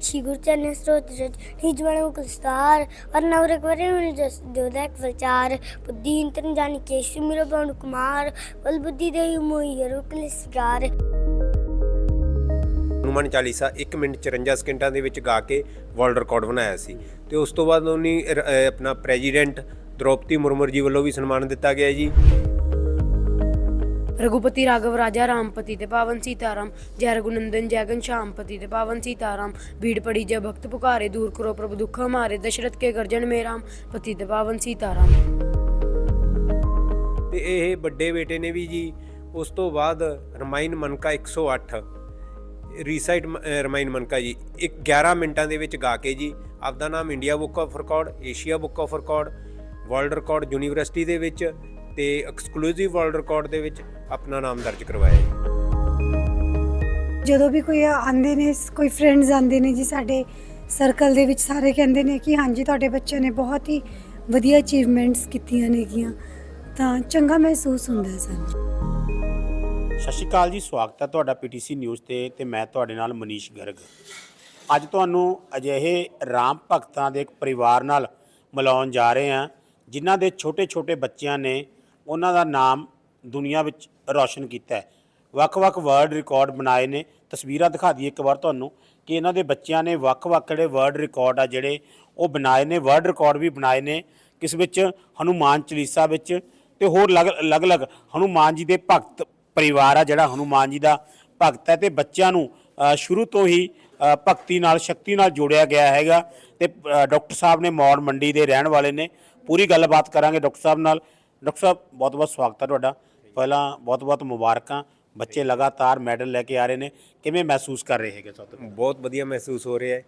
ਸ਼੍ਰੀ ਗੁਰੂ ਚਰਨ ਸਰੋਤ ਰਜ ਨਿਜਵਣ ਮੁਕਸਤਾਰ ਅਰਨਵਰ ਕਰੇ ਹੁਣ ਜਸ ਜੋਦਕ ਵਿਚਾਰ, ਬੁੱਧੀ ਤਨ ਜਾਣੀ ਕੇ ਸਿਮਰ ਬਣ ਕੁਮਾਰ ਹਨੂਮਾਨ ਚਾਲੀਸਾ 1 ਮਿੰਟ 54 ਸਕਿੰਟਾਂ ਦੇ ਵਿੱਚ ਗਾ ਕੇ ਵਰਲਡ ਰਿਕਾਰਡ ਬਣਾਇਆ ਸੀ। ਤੇ ਉਸ ਤੋਂ ਬਾਅਦ ਉਹਨੀ ਆਪਣਾ ਪ੍ਰੈਜ਼ੀਡੈਂਟ ਦ੍ਰੋਪਦੀ ਮੁਰਮੂ ਜੀ ਵੱਲੋਂ ਵੀ ਸਨਮਾਨ ਦਿੱਤਾ ਗਿਆ ਜੀ। ਰਘੁਪਤੀ ਰਾਘਵ ਰਾਜਾ ਰਾਮਪਤੀ ਤੇ ਪਾਵਨ ਸੀਤਾਰਾਮ ਜੈ ਰਘੁਨੰਦਨ ਜੈ ਸ਼ਾਮਪਤੀ ਤੇ ਪਾਵਨ ਸੀਤਾਰਾਮ ਭੀੜ ਪੜੀ ਜੈ ਭਗਤ ਪੁਕਾਰੇ ਦੂਰ ਕਰੋ ਪ੍ਰਭ ਦੁੱਖ ਹਮਾਰੇ ਦਸ਼ਰਥ ਕੇ ਗਰਜਨ ਮੇ ਰਾਮ ਪਤੀ ਤੇ ਪਾਵਨ ਸੀਤਾਰਾਮ ਤੇ ਇਹ ਵੱਡੇ ਬੇਟੇ ਨੇ ਵੀ ਜੀ ਉਸ ਤੋਂ ਬਾਅਦ ਰਮਾਇਣ ਮਨਕਾ 108 ਰੀਸਾਈਟ ਰਮਾਇਣ ਮਨਕਾ ਜੀ 11 ਮਿੰਟਾਂ ਦੇ ਵਿੱਚ ਗਾ ਕੇ ਜੀ ਆਪਦਾ ਨਾਮ India book of record Asia book of record world record university ਦੇ ਵਿੱਚ ਤੇ ਐਕਸਕਲੂਸਿਵ ਵਰਲਡ ਰਿਕਾਰਡ ਦੇ ਵਿੱਚ ਆਪਣਾ ਨਾਮ ਦਰਜ ਕਰਵਾਇਆ ਜੀ। ਜਦੋਂ ਵੀ ਕੋਈ ਆਂਦੇ ਨੇ ਕੋਈ ਫਰੈਂਡਸ ਆਂਦੇ ਨੇ ਜੀ ਸਾਡੇ ਸਰਕਲ ਦੇ ਵਿੱਚ ਸਾਰੇ ਕਹਿੰਦੇ ਨੇ ਕਿ ਹਾਂਜੀ ਤੁਹਾਡੇ ਬੱਚੇ ਨੇ ਬਹੁਤ ਹੀ ਵਧੀਆ ਅਚੀਵਮੈਂਟਸ ਕੀਤੀਆਂ ਨੇਗੀਆਂ ਤਾਂ ਚੰਗਾ ਮਹਿਸੂਸ ਹੁੰਦਾ ਹੈ ਸਾਨੂੰ। ਸਤਿ ਸ਼੍ਰੀ ਅਕਾਲ ਜੀ ਸਵਾਗਤ ਹੈ ਤੁਹਾਡਾ ਪੀਟੀਸੀ ਨਿਊਜ਼ ਤੇ ਤੇ ਮੈਂ ਤੁਹਾਡੇ ਨਾਲ ਮਨੀਸ਼ ਗਰਗ। ਅੱਜ ਤੁਹਾਨੂੰ ਅਜਿਹੇ ਰਾਮ ਭਗਤਾਂ ਦੇ ਇੱਕ ਪਰਿਵਾਰ ਨਾਲ ਮਿਲਾਉਣ ਜਾ ਰਹੇ ਹਾਂ ਜਿਨ੍ਹਾਂ ਦੇ ਛੋਟੇ-ਛੋਟੇ ਬੱਚਿਆਂ ਨੇ ਉਹਨਾਂ ਦਾ ਨਾਮ ਦੁਨੀਆ ਵਿੱਚ ਰੌਸ਼ਨ ਕੀਤਾ ਹੈ। ਵੱਖ-ਵੱਖ ਵਰਲਡ ਰਿਕਾਰਡ ਬਣਾਏ ਨੇ। ਤਸਵੀਰਾਂ ਦਿਖਾ ਦਈਏ ਇੱਕ ਵਾਰ ਤੁਹਾਨੂੰ ਕਿ ਇਹਨਾਂ ਦੇ ਬੱਚਿਆਂ ਨੇ ਵੱਖ-ਵੱਖ ਜਿਹੜੇ ਵਰਲਡ ਰਿਕਾਰਡ ਆ ਜਿਹੜੇ ਉਹ ਬਣਾਏ ਨੇ। ਵਰਲਡ ਰਿਕਾਰਡ ਵੀ ਬਣਾਏ ਨੇ ਕਿਸ ਵਿੱਚ? ਹਨੂਮਾਨ ਚਾਲੀਸਾ ਵਿੱਚ ਤੇ ਹੋਰ ਅਲੱਗ- ਅਲੱਗ-ਅਲੱਗ ਹਨੂਮਾਨ ਜੀ ਦੇ ਭਗਤ ਪਰਿਵਾਰ ਆ ਜਿਹੜਾ ਹਨੂਮਾਨ ਜੀ ਦਾ ਭਗਤ ਹੈ ਤੇ ਬੱਚਿਆਂ ਨੂੰ ਸ਼ੁਰੂ ਤੋਂ ਹੀ ਭਗਤੀ ਨਾਲ ਸ਼ਕਤੀ ਨਾਲ ਜੋੜਿਆ ਗਿਆ ਹੈਗਾ ਤੇ ਅ, ਡਾਕਟਰ ਸਾਹਿਬ ਨੇ ਮੌੜ ਮੰਡੀ ਦੇ ਰਹਿਣ ਵਾਲੇ ਨੇ। ਪੂਰੀ ਗੱਲਬਾਤ ਕਰਾਂਗੇ ਡਾਕਟਰ ਸਾਹਿਬ ਨਾਲ। ਡਾਕਟਰ ਸਾਹਿਬ ਬਹੁਤ ਬਹੁਤ ਸਵਾਗਤ ਹੈ ਤੁਹਾਡਾ। ਪਹਿਲਾਂ ਬਹੁਤ ਬਹੁਤ ਮੁਬਾਰਕਾਂ। ਬੱਚੇ ਲਗਾਤਾਰ ਮੈਡਲ ਲੈ ਕੇ ਆ ਰਹੇ ਨੇ। ਕਿਵੇਂ ਮਹਿਸੂਸ ਕਰ ਰਹੇ ਹੈਗੇ ਸਭ ਤੋਂ ਬਹੁਤ ਵਧੀਆ ਮਹਿਸੂਸ ਹੋ ਰਿਹਾ ਹੈ।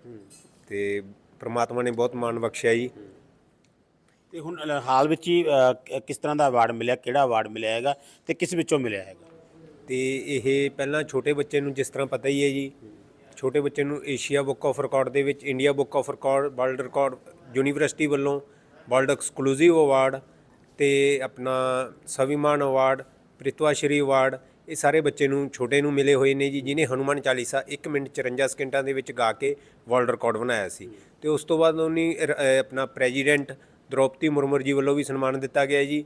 ਤੇ ਪ੍ਰਮਾਤਮਾ ਨੇ ਬਹੁਤ ਮਾਣ ਬਖਸ਼ਿਆ ਜੀ। ਤੇ ਹੁਣ ਅ, ਹਾਲ ਵਿੱਚ ਹੀ ਅ, ਕ- ਕਿਸ ਤਰ੍ਹਾਂ ਦਾ ਅਵਾਰਡ ਮਿਲਿਆ? ਕਿਹੜਾ ਅਵਾਰਡ ਮਿਲਿਆ ਹੈਗਾ? ਤੇ ਕਿਸ ਵਿੱਚੋਂ ਮਿਲਿਆ ਹੈਗਾ? ਤੇ ਇਹ ਪਹਿਲਾਂ ਛੋਟੇ ਬੱਚੇ ਨੂੰ ਜਿਸ ਤਰ੍ਹਾਂ ਪਤਾ ਹੀ ਹੈ ਜੀ ਛੋਟੇ ਬੱਚੇ ਨੂੰ ਏਸ਼ੀਆ ਬੁੱਕ ਆਫ ਰਿਕਾਰਡ ਦੇ ਵਿੱਚ India book of record world record university ਵੱਲੋਂ ਵਰਲਡ ਐਕਸਕਲੂਸਿਵ ਅਵਾਰਡ ਤੇ ਆਪਣਾ ਸਵਿਮਾਨ ਅਵਾਰਡ, ਪ੍ਰਿਤਵਾਸ਼ਰੀ ਅਵਾਰਡ, ਇਹ ਸਾਰੇ ਬੱਚੇ ਨੂੰ, ਛੋਟੇ ਨੂੰ ਮਿਲੇ ਹੋਏ ਨੇ ਜੀ, ਜਿਨੇ ਹਨੂਮਾਨ ਚਾਲੀਸਾ 1 ਮਿੰਟ 54 ਸਕਿੰਟਾਂ ਦੇ ਵਿੱਚ ਗਾ ਕੇ ਵਰਲਡ ਰਿਕਾਰਡ ਬਣਾਇਆ ਸੀ। ਤੇ ਉਸ ਤੋਂ ਬਾਅਦ ਉਹਨੇ ਆਪਣਾ ਪ੍ਰੈਜ਼ੀਡੈਂਟ ਦ੍ਰੋਪਦੀ ਮੁਰਮੂ ਜੀ ਵੱਲੋਂ ਵੀ ਸਨਮਾਨ ਦਿੱਤਾ ਗਿਆ ਜੀ।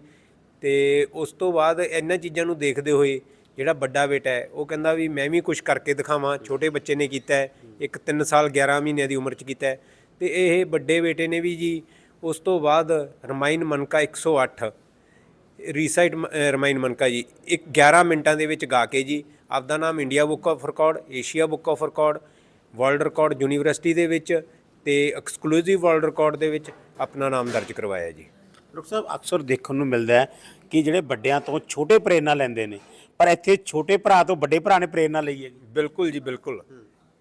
ਤੇ ਉਸ ਤੋਂ ਬਾਅਦ ਇਹਨਾਂ ਚੀਜ਼ਾਂ ਨੂੰ ਦੇਖਦੇ ਹੋਏ ਜਿਹੜਾ ਵੱਡਾ ਬੇਟਾ ਹੈ, ਉਹ ਕਹਿੰਦਾ ਵੀ ਮੈਂ ਵੀ ਕੁਝ ਕਰਕੇ ਦਿਖਾਵਾਂ, ਛੋਟੇ ਬੱਚੇ ਨੇ ਕੀਤਾ ਹੈ, ਇੱਕ 3 ਸਾਲ 11 ਮਹੀਨਿਆਂ ਦੀ ਉਮਰ 'ਚ ਕੀਤਾ ਹੈ। ਤੇ ਇਹ ਵੱਡੇ ਬੇਟੇ ਨੇ ਵੀ ਜੀ ਉਸ ਤੋਂ ਬਾਅਦ ਰਮਾਇਨ ਮਨਕਾ 108 ਰੀਸਾਈਟ ਰਮਾਇਨ ਮਨਕਾ ਜੀ ਇੱਕ 11 ਮਿੰਟਾਂ ਦੇ ਵਿੱਚ ਗਾ ਕੇ ਜੀ ਆਪਦਾ ਨਾਮ India book of record Asia book of record world record university ਦੇ ਵਿੱਚ ਤੇ ਐਕਸਕਲੂਸਿਵ ਵਰਲਡ ਰਿਕਾਰਡ ਦੇ ਵਿੱਚ ਆਪਣਾ ਨਾਮ ਦਰਜ ਕਰਵਾਇਆ ਜੀ। ਡਾਕਟਰ ਸਾਹਿਬ ਅਕਸਰ ਦੇਖਣ ਨੂੰ ਮਿਲਦਾ ਹੈ ਕਿ ਜਿਹੜੇ ਵੱਡਿਆਂ ਤੋਂ ਛੋਟੇ ਪ੍ਰੇਰਣਾ ਲੈਂਦੇ ਨੇ ਪਰ ਇੱਥੇ ਛੋਟੇ ਭਰਾ ਤੋਂ ਵੱਡੇ ਭਰਾ ਨੇ ਪ੍ਰੇਰਣਾ ਲਈ ਹੈ ਜੀ। ਬਿਲਕੁਲ ਜੀ ਬਿਲਕੁਲ।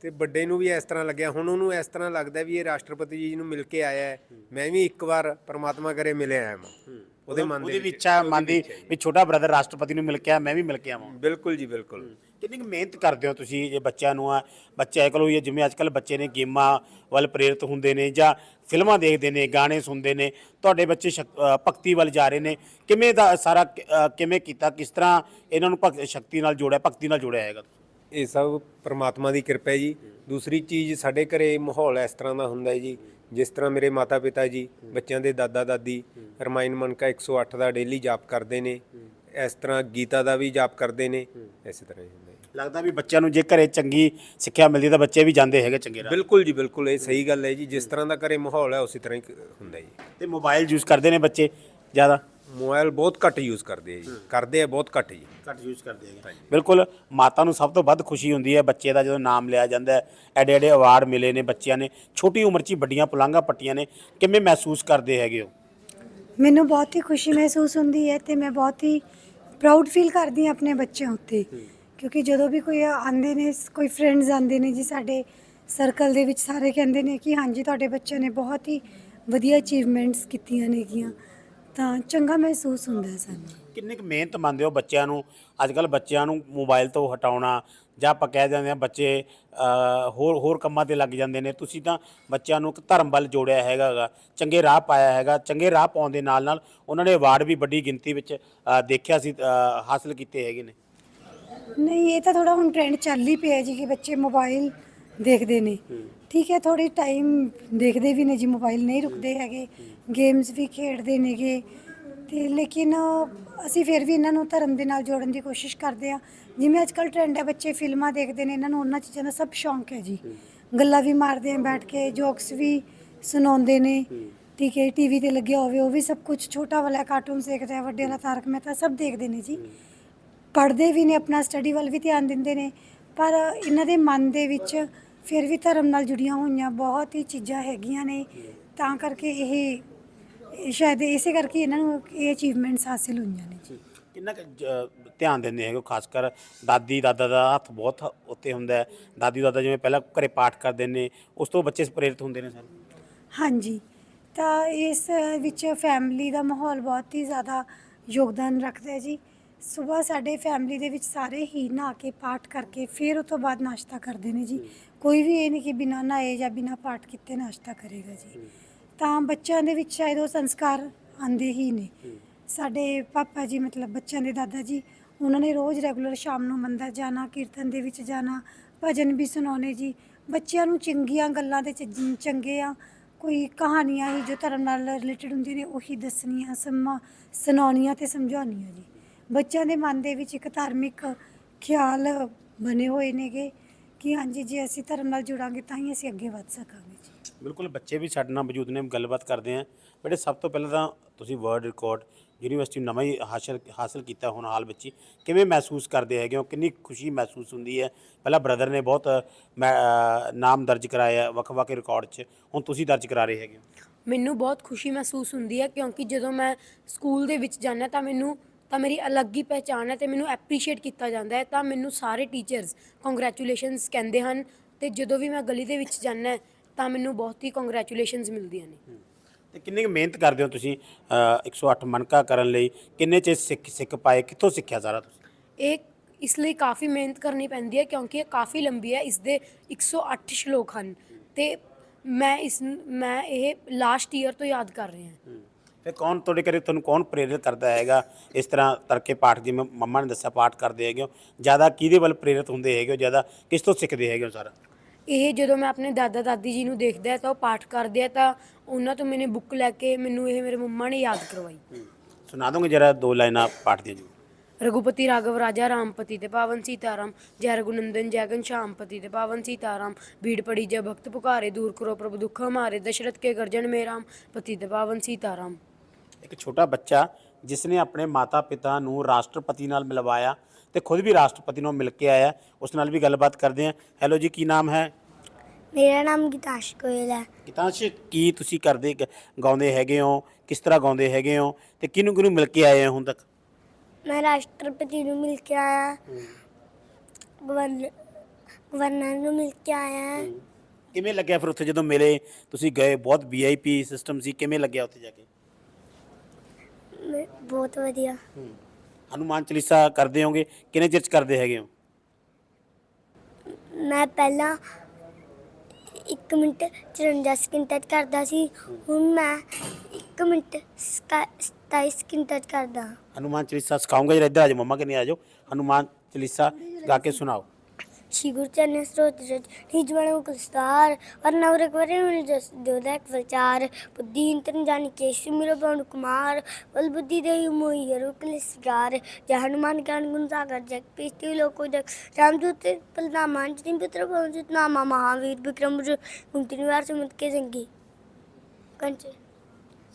ਤੇ ਵੱਡੇ ਨੂੰ ਵੀ ਇਸ ਤਰ੍ਹਾਂ ਲੱਗਿਆ। ਹੁਣ ਉਹਨੂੰ ਇਸ ਤਰ੍ਹਾਂ ਲੱਗਦਾ ਵੀ ਇਹ ਰਾਸ਼ਟਰਪਤੀ ਜੀ ਨੂੰ ਮਿਲ ਕੇ ਆਇਆ ਹੈ। ਮੈਂ ਵੀ ਇੱਕ ਵਾਰ ਪਰਮਾਤਮਾ ਕਰੇ ਮਿਲਿਆ ਆਇਆ ਮੈਂ ਉਹਦੇ ਮਨ ਉਹਦੀ ਦੇ ਵੀ ਵਿੱਚ। ਇੱਛਾ ਮਨ ਦੀ ਵੀ ਛੋਟਾ ਬ੍ਰਦਰ ਰਾਸ਼ਟਰਪਤੀ ਨੂੰ ਮਿਲ ਕੇ ਆ ਮੈਂ ਵੀ ਮਿਲ ਕੇ ਆਵਾਂ। ਬਿਲਕੁਲ ਜੀ ਬਿਲਕੁਲ। ਕਿੰਨੀ ਕੁ ਮਿਹਨਤ ਕਰਦੇ ਹੋ ਤੁਸੀਂ ਜੇ ਬੱਚਿਆਂ ਨੂੰ ਆ? ਬੱਚੇ ਅਕਲ ਹੋਈ ਹੈ ਜਿਵੇਂ ਅੱਜ ਕੱਲ ਬੱਚੇ ਨੇ ਗੇਮਾਂ ਵੱਲ ਪ੍ਰੇਰਿਤ ਹੁੰਦੇ ਨੇ ਜਾਂ ਫਿਲਮਾਂ ਦੇਖਦੇ ਨੇ ਗਾਣੇ ਸੁਣਦੇ ਨੇ। ਤੁਹਾਡੇ ਬੱਚੇ ਸ਼ਕ- ਅ, ਭਗਤੀ ਵੱਲ ਜਾ ਰਹੇ ਨੇ। ਕਿਵੇਂ ਦਾ ਸਾਰਾ ਕ- ਅ, ਕਿਵੇਂ ਕੀਤਾ? ਕਿਸ ਤਰ੍ਹਾਂ ਇਹਨਾਂ ਨੂੰ ਭਗਤ ਸ਼ਕਤੀ ਨਾਲ ਜੋੜਿਆ ਭਗਤੀ ਨਾਲ ਜੋੜਿਆ ਹੈਗਾ? ਇਹ ਸਭ ਪ੍ਰਮਾਤਮਾ ਦੀ ਕਿਰਪਾ ਹੈ ਜੀ। ਦੂਸਰੀ ਚੀਜ਼ ਸਾਡੇ ਘਰੇ ਮਾਹੌਲ ਇਸ ਤਰ੍ਹਾਂ ਦਾ ਹੁੰਦਾ ਹੈ ਜੀ ਜਿਸ ਤਰ੍ਹਾਂ ਮੇਰੇ ਮਾਤਾ ਪਿਤਾ ਜੀ ਬੱਚਿਆਂ ਦੇ ਦਾਦਾ ਦਾਦੀ ਰਮਾਇਣ ਮਨਕਾ 108 ਦਾ ਡੇਲੀ ਜਾਪ ਕਰਦੇ ਨੇ ਇਸ ਤਰ੍ਹਾਂ ਗੀਤਾ ਦਾ ਵੀ ਜਾਪ ਕਰਦੇ ਨੇ ਇਸੇ ਤਰ੍ਹਾਂ ਹੀ ਹੁੰਦਾ ਹੈ ਲੱਗਦਾ ਵੀ ਬੱਚਿਆਂ ਨੂੰ ਜੇ ਘਰੇ ਚੰਗੀ ਸਿੱਖਿਆ ਮਿਲਦੀ ਤਾਂ ਬੱਚੇ ਵੀ ਜਾਂਦੇ ਹੈਗੇ ਚੰਗੇ ਰਾਹ। ਬਿਲਕੁਲ ਜੀ ਬਿਲਕੁਲ ਇਹ ਸਹੀ ਗੱਲ ਹੈ ਜੀ। ਜਿਸ ਤਰ੍ਹਾਂ ਦਾ ਘਰੇ ਮਾਹੌਲ ਹੈ ਉਸੇ ਤਰ੍ਹਾਂ ਹੀ ਹੁੰਦਾ ਜੀ। ਤੇ ਮੋਬਾਈਲ ਯੂਜ਼ ਕਰਦੇ ਨੇ ਬੱਚੇ ਜ਼ਿਆਦਾ? ਮੋਬਾਈਲ ਬਹੁਤ ਘੱਟ ਯੂਜ਼ ਕਰਦੇ ਆ ਜੀ। ਕਰਦੇ ਆ ਬਹੁਤ ਘੱਟ ਜੀ। ਘੱਟ ਯੂਜ਼ ਕਰਦੇ ਹੈਗੇ। ਬਿਲਕੁਲ ਮਾਤਾ ਨੂੰ ਸਭ ਤੋਂ ਵੱਧ ਖੁਸ਼ੀ ਹੁੰਦੀ ਹੈ ਬੱਚੇ ਦਾ ਜਦੋਂ ਨਾਮ ਲਿਆ ਜਾਂਦਾ ਹੈ। ਐਡੇ ਐਡੇ ਅਵਾਰਡ ਮਿਲੇ ਨੇ ਬੱਚਿਆਂ ਨੇ। ਛੋਟੀ ਉਮਰ 'ਚ ਹੀ ਵੱਡੀਆਂ ਪੁਲਾਂਘਾਂ ਪੱਟੀਆਂ ਨੇ। ਕਿਵੇਂ ਮਹਿਸੂਸ ਕਰਦੇ ਹੈਗੇ ਹੋ? ਮੈਨੂੰ ਬਹੁਤ ਹੀ ਖੁਸ਼ੀ ਮਹਿਸੂਸ ਹੁੰਦੀ ਹੈ ਤੇ ਮੈਂ ਬਹੁਤ ਹੀ ਪ੍ਰਾਊਡ ਫੀਲ ਕਰਦੀ ਹਾਂ ਆਪਣੇ ਬੱਚਿਆਂ ਉੱਤੇ। ਕਿਉਂਕਿ ਜਦੋਂ ਵੀ ਕੋਈ ਆਂਦੇ ਨੇ ਕੋਈ ਫਰੈਂਡਸ ਆਂਦੇ ਨੇ ਜੀ ਸਾਡੇ ਸਰਕਲ ਦੇ ਵਿੱਚ ਸਾਰੇ ਕਹਿੰਦੇ ਨੇ ਕਿ ਹਾਂਜੀ ਤੁਹਾਡੇ ਬੱਚੇ ਨੇ ਬਹੁਤ ਹੀ ਵਧੀਆ ਅਚੀਵਮੈਂਟਸ ਕੀਤੀਆਂ ਨੇਗੀਆਂ। ਤਾਂ ਚੰਗਾ ਮਹਿਸੂਸ ਹੁੰਦਾ ਹੈ ਸਾਨੂੰ। ਕਿੰਨੀ ਕੁ ਮਿਹਨਤ ਮੰਨਦੇ ਹੋ ਬੱਚਿਆਂ ਨੂੰ? ਅੱਜ ਕੱਲ ਬੱਚਿਆਂ ਨੂੰ ਮੋਬਾਈਲ ਤੋਂ ਹਟਾਉਣਾ ਜਾਂ ਆਪਾਂ ਕਹਿ ਦਿੰਦੇ ਆ ਬੱਚੇ ਅ, ਹੋਰ ਹੋਰ ਕੰਮਾਂ ਤੇ ਲੱਗ ਜਾਂਦੇ ਨੇ ਤੁਸੀਂ ਤਾਂ ਬੱਚਿਆਂ ਨੂੰ ਇੱਕ ਧਰਮ ਵੱਲ ਜੋੜਿਆ ਹੈਗਾ ਗਾ, ਚੰਗੇ ਰਾਹ ਪਾਇਆ ਹੈਗਾ ਚੰਗੇ ਰਾਹ ਪਾਉਣ ਦੇ ਨਾਲ ਨਾਲ ਉਹਨਾਂ ਨੇ ਅਵਾਰਡ ਵੀ ਵੱਡੀ ਗਿਣਤੀ ਵਿੱਚ ਅ, ਦੇਖਿਆ ਸੀ ਅ, ਹਾਸਲ ਕੀਤੇ ਹੈਗੇ ਨੇ। ਨਹੀਂ ਇਹ ਤਾਂ ਥੋੜਾ ਹੁਣ ਟ੍ਰੈਂਡ ਚੱਲ ਹੀ ਪਿਆ ਜੀ ਕਿ ਬੱਚੇ ਮੋਬਾਈਲ ਦੇਖਦੇ ਨੇ। ਠੀਕ ਹੈ ਥੋੜੀ ਟਾਈਮ ਦੇਖਦੇ ਵੀ ਨੇ ਜੀ ਮੋਬਾਈਲ ਨਹੀਂ ਰੁਕਦੇ ਹੈਗੇ ਗੇਮਸ ਵੀ ਖੇਡਦੇ ਨੇਗੇ। ਤੇ ਲੇਕਿਨ ਅਸੀਂ ਫਿਰ ਵੀ ਇਹਨਾਂ ਨੂੰ ਧਰਮ ਦੇ ਨਾਲ ਜੋੜਨ ਦੀ ਕੋਸ਼ਿਸ਼ ਕਰਦੇ ਆ ਜਿਵੇਂ ਅੱਜ ਕੱਲ ਟ੍ਰੈਂਡ ਹੈ, ਬੱਚੇ ਫਿਲਮਾਂ ਦੇਖਦੇ ਨੇ, ਇਹਨਾਂ ਨੂੰ ਉਹਨਾਂ ਚੀਜ਼ਾਂ ਦਾ ਸਭ ਸ਼ੌਂਕ ਹੈ ਜੀ। ਗੱਲਾਂ ਵੀ ਮਾਰਦੇ ਆ ਬੈਠ ਕੇ ਜੋਕਸ ਵੀ ਸੁਣਾਉਂਦੇ ਨੇ। ਠੀਕ ਹੈ ਟੀਵੀ ਤੇ ਲੱਗਿਆ ਹੋਵੇ, ਉਹ ਵੀ ਸਭ ਕੁਝ ਛੋਟਾ ਵਾਲਾ ਕਾਰਟੂਨ ਦੇਖਦੇ ਆ ਵੱਡੇ ਵਾਲਾ ਤਾਰਕ ਮਹਿਤਾ ਸਭ ਦੇਖਦੇ ਨੇ ਜੀ। ਪੜ੍ਹਦੇ ਵੀ ਨੇ, ਆਪਣਾ ਸਟੱਡੀ ਵੱਲ ਵੀ ਧਿਆਨ ਦਿੰਦੇ ਨੇ। ਪਰ ਇਹਨਾਂ ਦੇ ਮਨ ਦੇ ਵਿੱਚ ਫਿਰ ਵੀ ਧਰਮ ਨਾਲ ਜੁੜੀਆਂ ਹੋਈਆਂ ਬਹੁਤ ਹੀ ਚੀਜ਼ਾਂ ਹੈਗੀਆਂ ਨੇ। ਤਾਂ ਕਰਕੇ ਇਹ ਇਹ ਸ਼ਾਇਦ ਇਸੇ ਕਰਕੇ ਇਹਨਾਂ ਨੂੰ ਇਹ ਅਚੀਵਮੈਂਟਸ ਹਾਸਿਲ ਹੋਈਆਂ ਨੇ। ਜੀ ਕਿੰਨਾ ਕੁ ਜ- ਧਿਆਨ ਦਿੰਦੇ ਹੈਗੇ? ਖਾਸ ਕਰ ਦਾਦੀ ਦਾਦਾ ਦਾ ਹੱਥ ਬਹੁਤ ਉੱਤੇ ਹੁੰਦਾ ਹੈ। ਦਾਦੀ ਦਾਦਾ ਜਿਵੇਂ ਪਹਿਲਾਂ ਘਰੇ ਪਾਠ ਕਰਦੇ ਨੇ ਉਸ ਤੋਂ ਬੱਚੇ ਪ੍ਰੇਰਿਤ ਹੁੰਦੇ ਨੇ ਸਰ? ਹਾਂਜੀ। ਤਾਂ ਇਸ ਵਿੱਚ ਫੈਮਿਲੀ ਦਾ ਮਾਹੌਲ ਬਹੁਤ ਹੀ ਜ਼ਿਆਦਾ ਯੋਗਦਾਨ ਰੱਖਦਾ ਹੈ ਜੀ। ਸਵੇਰ ਸਾਡੇ ਫੈਮਿਲੀ ਦੇ ਵਿੱਚ ਸਾਰੇ ਹੀ ਨਹਾ ਕੇ, ਪਾਠ ਕਰਕੇ ਫਿਰ ਉਸ ਤੋਂ ਬਾਅਦ ਨਾਸ਼ਤਾ ਕਰਦੇ ਨੇ ਜੀ। ਕੋਈ ਵੀ ਇਹ ਨਹੀਂ ਕਿ ਬਿਨਾਂ ਨਹਾਏ ਜਾਂ ਬਿਨਾਂ ਪਾਠ ਕੀਤੇ ਨਾਸ਼ਤਾ ਕਰੇਗਾ ਜੀ। ਤਾਂ ਬੱਚਿਆਂ ਦੇ ਵਿੱਚ ਸ਼ਾਇਦ ਉਹ ਸੰਸਕਾਰ ਆਂਦੇ ਹੀ ਨੇ। ਸਾਡੇ ਪਾਪਾ ਜੀ, ਮਤਲਬ ਬੱਚਿਆਂ ਦੇ ਦਾਦਾ ਜੀ, ਉਹਨਾਂ ਨੇ ਰੋਜ਼ ਰੈਗੂਲਰ ਸ਼ਾਮ ਨੂੰ ਮੰਦਰ ਜਾਣਾ, ਕੀਰਤਨ ਦੇ ਵਿੱਚ ਜਾਣਾ, ਭਜਨ ਵੀ ਸੁਣਾਉਣੇ ਜੀ। ਬੱਚਿਆਂ ਨੂੰ ਚੰਗੀਆਂ ਗੱਲਾਂ ਦੇ ਚ- ਚੰਗੇ ਆ ਕੋਈ ਕਹਾਣੀਆਂ ਹੀ ਜੋ ਧਰਮ ਨਾਲ ਰਿਲੇਟਡ ਹੁੰਦੀਆਂ ਨੇ, ਉਹੀ ਦੱਸਣੀਆਂ, ਸਮਾ ਸੁਣਾਉਣੀਆਂ ਤੇ ਸਮਝਾਉਣੀਆਂ ਜੀ। ਬੱਚਿਆਂ ਦੇ ਮਨ ਦੇ ਵਿੱਚ ਇੱਕ ਧਾਰਮਿਕ ਖਿਆਲ ਬਣੇ ਹੋਏ ਨੇਗੇ ਕਿ ਹਾਂਜੀ ਜੇ ਅਸੀਂ ਧਰਮ ਨਾਲ ਜੁੜਾਂਗੇ ਤਾਂ ਹੀ ਅਸੀਂ ਅੱਗੇ ਵੱਧ ਸਕਾਂਗੇ ਜੀ। ਬਿਲਕੁਲ ਬੱਚੇ ਵੀ ਸਾਡੇ ਨਾਲ ਮੌਜੂਦ ਨੇ ਗੱਲਬਾਤ ਕਰਦੇ ਆ ਬੇਟੇ ਸਭ ਤੋਂ ਪਹਿਲਾਂ ਤਾਂ ਤੁਸੀਂ ਵਰਲਡ ਰਿਕਾਰਡ ਯੂਨੀਵਰਸਿਟੀ ਨਵਾਂ ਹੀ ਹਾਸਲ ਹਾਸਲ ਕੀਤਾ ਹੁਣ ਹਾਲ ਵਿੱਚ ਕਿਵੇਂ ਮਹਿਸੂਸ ਕਰਦੇ ਹੈਗੇ ਹੋ? ਕਿੰਨੀ ਖੁਸ਼ੀ ਮਹਿਸੂਸ ਹੁੰਦੀ ਹੈ? ਪਹਿਲਾਂ ਬ੍ਰਦਰ ਨੇ ਬਹੁਤ ਮੈਂ- ਨਾਮ ਦਰਜ ਕਰਾਇਆ ਵੱਖ-ਵੱਖ ਰਿਕਾਰਡ 'ਚ। ਹੁਣ ਤੁਸੀਂ ਦਰਜ ਕਰਾ ਰਹੇ ਹੈਗੇ ਹੋ। ਮੈਨੂੰ ਬਹੁਤ ਖੁਸ਼ੀ ਮਹਿਸੂਸ ਹੁੰਦੀ ਹੈ ਕਿਉਂਕਿ ਜਦੋਂ ਮੈਂ ਸਕੂਲ ਦੇ ਵਿੱਚ ਜਾਂਦਾ ਤਾਂ ਮੈਨੂੰ ਤਾਂ ਮੇਰੀ ਅਲੱਗ ਹੀ ਪਹਿਚਾਣ ਹੈ ਤੇ ਮੈਨੂੰ ਐਪਰੀਸ਼ੀਏਟ ਕੀਤਾ ਜਾਂਦਾ ਹੈ ਤਾਂ ਮੈਨੂੰ ਸਾਰੇ ਟੀਚਰਸ ਕੰਗ੍ਰੈਚੁਲੇਸ਼ਨਸ ਕਹਿੰਦੇ ਹਨ ਤੇ ਜਦੋਂ ਵੀ ਮੈਂ ਗਲੀ ਦੇ ਵਿੱਚ ਜਾਂਦਾ ਤਾਂ ਮੈਨੂੰ ਬਹੁਤ ਹੀ ਕੰਗ੍ਰੈਚੁਲੇਸ਼ਨਸ ਮਿਲਦੀਆਂ ਨੇ। ਤੇ ਕਿੰਨੀ ਕੁ ਮਿਹਨਤ ਕਰਦੇ ਹੋ ਤੁਸੀਂ ਅ, 108 ਮਨਕਾ ਕਰਨ ਲਈ? ਕਿੰਨੇ ਚ ਸਿੱਖ ਸਿੱਖ ਪਾਏ? ਕਿੱਥੋਂ ਸਿੱਖਿਆ ਸਾਰਾ ਤੁਸੀਂ? ਇਹ ਇਸ ਲਈ ਕਾਫੀ ਮਿਹਨਤ ਕਰਨੀ ਪੈਂਦੀ ਹੈ ਕਿਉਂਕਿ ਇਹ ਕਾਫੀ ਲੰਬੀ ਹੈ ਇਸ ਦੇ 108 ਸ਼ਲੋਕ ਹਨ ਤੇ ਮੈਂ ਇਸ ਮੈਂ ਇਹ ਲਾਸਟ ਈਅਰ ਤੋਂ ਯਾਦ ਕਰ ਰਹੀ ਹਾਂ। ਤੇ ਕੌਣ ਤੁਹਾਡੇ ਘਰੇ ਤੁਹਾਨੂੰ ਕੌਣ ਪ੍ਰੇਰਿਤ ਕਰਦਾ ਹੈਗਾ? ਇਸ ਤਰ੍ਹਾਂ ਤਰਕੇ ਪਾਠ ਜਿਵੇਂ ਮੰਮਾ ਨੇ ਦੱਸਿਆ ਪਾਠ ਕਰਦੇ ਹੈਗੇ ਹੋ। ਜ਼ਿਆਦਾ ਕਿਹਦੇ ਵੱਲ ਪ੍ਰੇਰਿਤ ਹੁੰਦੇ ਹੈਗੇ ਹੋ? ਜ਼ਿਆਦਾ ਕਿਸ ਤੋਂ ਸਿੱਖਦੇ ਹੈਗੇ ਹੋ ਸਾਰਾ? ਇਹ ਜਦੋਂ ਮੈਂ ਆਪਣੇ ਦਾਦਾ ਦਾਦੀ ਜੀ ਨੂੰ ਦੇਖਦਾ ਹੈ ਤਾਂ ਉਹ ਪਾਠ ਕਰਦੇ ਆ ਤਾਂ ਉਹਨਾਂ ਤੋਂ ਮੈंने ਬੁੱਕ ਲੈ ਕੇ ਮੈਨੂੰ ਇਹ ਮੇਰੇ ਮੰਮਾ ਨੇ ਯਾਦ ਕਰਵਾਈ। ਸੁਣਾ ਦੋਗੇ ਜਰਾ ਦੋ ਲਾਈਨਾਂ ਪਾਠ ਦੀਆਂ ਜੀ। ਰਘੁਪਤੀ ਰਾਘਵ ਰਾਜਾ ਰਾਮਪਤੀ ਤੇ ਪਾਵਨ ਸੀਤਾਰਾਮ ਜੈ ਰਘੁਨੰਦਨ ਜੈ ਘਨਸ਼ਾਮਪਤੀ ਤੇ ਪਾਵਨ ਸੀਤਾਰਾਮ ਭੀੜ ਪੜੀ ਜੈ ਭਗਤ ਪੁਕਾਰੇ ਦੂਰ ਕਰੋ ਪ੍ਰਭु ਦੁੱਖ ਹਮਾਰੇ ਦਸ਼ਰਥ ਕੇ ਗਰਜਨ ਮੇ ਰਾਮ ਪਤੀ ਤੇ ਪਾਵਨ ਸੀਤਾਰਾਮ। ਇੱਕ ਛੋਟਾ ਬੱਚਾ ਜਿਸ ਨੇ ਆਪਣੇ ਮਾਤਾ ਪਿਤਾ ਨੂੰ ਰਾਸ਼ਟਰਪਤੀ ਨਾਲ ਮਿਲਵਾਇਆ ਤੇ ਖੁਦ ਵੀ ਰਾਸ਼ਟਰਪਤੀ ਨੂੰ ਮਿਲ ਕੇ ਆਇਆ। ਉਸ ਨਾਲ ਵੀ ਗੱਲਬਾਤ ਕਰਦੇ ਹਾਂ। ਹੈਲੋ ਜੀ ਕੀ ਨਾਮ ਹੈ? ਮੇਰਾ ਨਾਮ ਗਿਤਾਸ਼ ਗੋਇਲ ਹੈ। ਕਿਤਾਂਸ਼ ਕੀ ਤੁਸੀਂ ਕਰਦੇ ਗਾਉਂਦੇ ਹੈਗੇ ਹੋ? ਕਿਸ ਤਰ੍ਹਾਂ ਗਾਉਂਦੇ ਹੈਗੇ ਹੋ? ਤੇ ਕਿਹਨੂੰ ਕਿਹਨੂੰ ਮਿਲ ਕੇ ਆਏ ਹੋ ਹੁਣ ਤੱਕ? ਮੈਂ ਰਾਸ਼ਟਰਪਤੀ ਨੂੰ ਮਿਲ ਕੇ ਆਇਆ। ਗਵਰਨਰ ਗਵਰਨਰ ਨੂੰ ਮਿਲ ਕੇ ਆਇਆ। ਕਿਵੇਂ ਲੱਗਿਆ ਫਿਰ ਉੱਥੇ ਜਦੋਂ ਮਿਲੇ? ਤੁਸੀਂ ਗਏ ਬਹੁਤ ਵੀਆਈਪੀ ਸਿਸਟਮ ਸੀ। ਕਿਵੇਂ ਲੱਗਿਆ ਉੱਥੇ ਜਾ ਕੇ? ਮੈਂ- ਬਹੁਤ ਵਧੀਆ। ਹਨੂਮਾਨ ਚਾਲੀਸਾ ਕਰਦੇ ਹੋਗੇ ਕਿੰਨੇ ਚਿਰ ਚ ਕਰਦੇ ਹੈਗੇ ਹੋ? ਮੈਂ ਪਹਿਲਾਂ 1 ਮਿੰਟ 54 ਸਕਿੰਟਾਂ 'ਚ ਕਰਦਾ ਸੀ ਹੁਣ ਮੈਂ 1 ਮਿੰਟ 27 ਸਕਿੰਟਾਂ 'ਚ ਕਰਦਾ। ਹਾਂ। ਹਨੂਮਾਨ ਚਾਲੀਸਾ ਸਿਖਾਉਂਗਾ ਜਰਾ ਇੱਧਰ ਆ ਜਾਓ ਮੰਮਾ ਕੇ ਨਹੀਂ ਆ ਜਾਓ। ਹਨੂਮਾਨ ਚਾਲੀਸਾ ਗਾ ਕੇ ਸੁਣਾਓ। ਸ਼੍ਰੀ ਗੁਰੂ ਚਰਨ ਸਰੋਤ ਰਜ ਨਿਜ ਬਣੂ ਕੁਸਤਾਰ ਔਰ ਨਵਰ ਕਰੇ ਮਿਲ ਜਸ ਜੋ ਦੇਖ ਵਿਚਾਰ। ਬੁੱਧੀ ਇੰਤਨ ਜਾਣੀ ਕੇਸ਼ੀ ਮਿਰੋ ਬਣ ਕੁਮਾਰ। ਬਲ ਬੁੱਧੀ ਦੇਹੀ ਮੋਈ ਹਰੂ ਕਲਿਸਗਾਰ ਜਹ ਹਨੂਮਾਨ ਗਿਆਨ ਗੁਣ ਸਾਗਰ, ਜਗ ਪੀਤੀ ਲੋਕੋ ਜਗ ਰਾਮਦੂਤ ਪਲਨਾਮਾ ਜਿਨ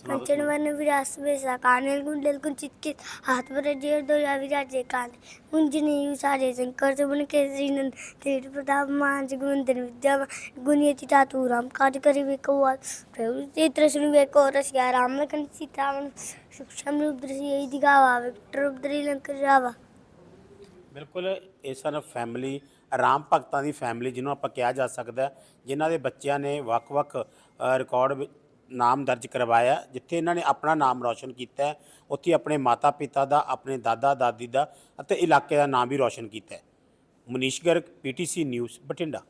కంచనవరణ విరాసవేస కానెల గుండెల కుంచికి ఆత్మరజయ దొర విరాజే కాన్ ఉంజని యూసాజే శంకర్జమున కేసరినంద తీర్థ ప్రతాప్ మాంజ గుందన విద్యామ గుణ్యతి తాతూరాం కార్యకరి వేకోవాల్ ప్రవృత్తి త్రసుని వేకోరస్య రామలకన్ సీతావన ਸੁਖਸ਼ਮ ਰੂਪ ਦ੍ਰਿਸ਼ੀ ਇਹ ਦਿਖਾਵਾ ਵਿਕਟਰ ਰੂਪ ਦ੍ਰਿਸ਼ੀ ਲੰਕਰ ਜਾਵਾ ਬਿਲਕੁਲ ਇਹ ਸਨ ਫੈਮਿਲੀ ਆਰਾਮ ਭਗਤਾਂ ਦੀ ਫੈਮਿਲੀ ਜਿਹਨੂੰ ਆਪਾਂ ਕਿਹਾ ਜਾ ਸਕਦਾ ਜਿਨ੍ਹਾਂ ਦੇ ਬੱਚਿਆਂ ਨੇ ਵੱਖ-ਵੱਖ ਰਿਕਾਰਡ ਨਾਮ ਦਰਜ ਕਰਵਾਇਆ ਜਿੱਥੇ ਇਹਨਾਂ ਨੇ ਆਪਣਾ ਨਾਮ ਰੌਸ਼ਨ ਕੀਤਾ ਹੈ, ਉੱਥੇ ਆਪਣੇ ਮਾਤਾ-ਪਿਤਾ ਦਾ ਆਪਣੇ ਦਾਦਾ-ਦਾਦੀ ਦਾ ਅਤੇ ਇਲਾਕੇ ਦਾ ਨਾਮ ਵੀ ਰੌਸ਼ਨ ਕੀਤਾ ਹੈ। Manish Garg PTC news Bathinda.